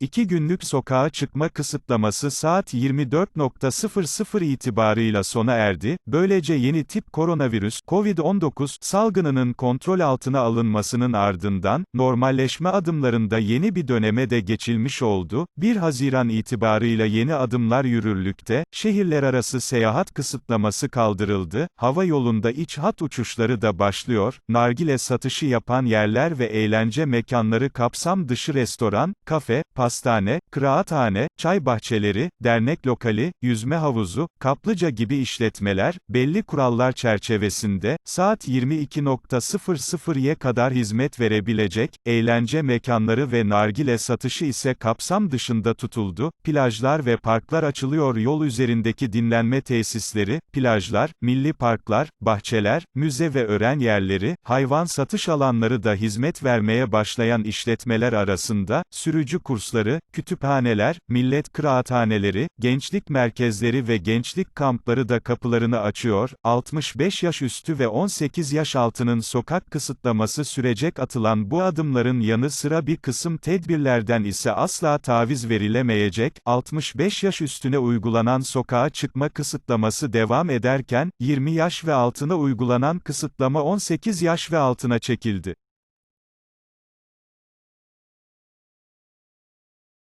İki günlük sokağa çıkma kısıtlaması saat 24.00 itibarıyla sona erdi, böylece yeni tip koronavirüs, COVID-19, salgınının kontrol altına alınmasının ardından, normalleşme adımlarında yeni bir döneme de geçilmiş oldu, 1 Haziran itibarıyla yeni adımlar yürürlükte, şehirler arası seyahat kısıtlaması kaldırıldı, hava yolunda iç hat uçuşları da başlıyor, nargile satışı yapan yerler ve eğlence mekanları kapsam dışı restoran, kafe, pastane, kıraathane, çay bahçeleri, dernek lokali, yüzme havuzu, kaplıca gibi işletmeler, belli kurallar çerçevesinde, saat 22.00'ye kadar hizmet verebilecek, eğlence mekanları ve nargile satışı ise kapsam dışında tutuldu, plajlar ve parklar açılıyor. Yol üzerindeki dinlenme tesisleri, plajlar, milli parklar, bahçeler, müze ve öğren yerleri, hayvan satış alanları da hizmet vermeye başlayan işletmeler arasında, sürücü kursları, kütüphaneler, millet kıraathaneleri, gençlik merkezleri ve gençlik kampları da kapılarını açıyor, 65 yaş üstü ve 18 yaş altının sokak kısıtlaması sürecek atılan bu adımların yanı sıra bir kısım tedbirlerden ise asla taviz verilemeyecek, 65 yaş üstüne uygulanan sokağa çıkma kısıtlaması devam ederken, 20 yaş ve altına uygulanan kısıtlama 18 yaş ve altına çekildi.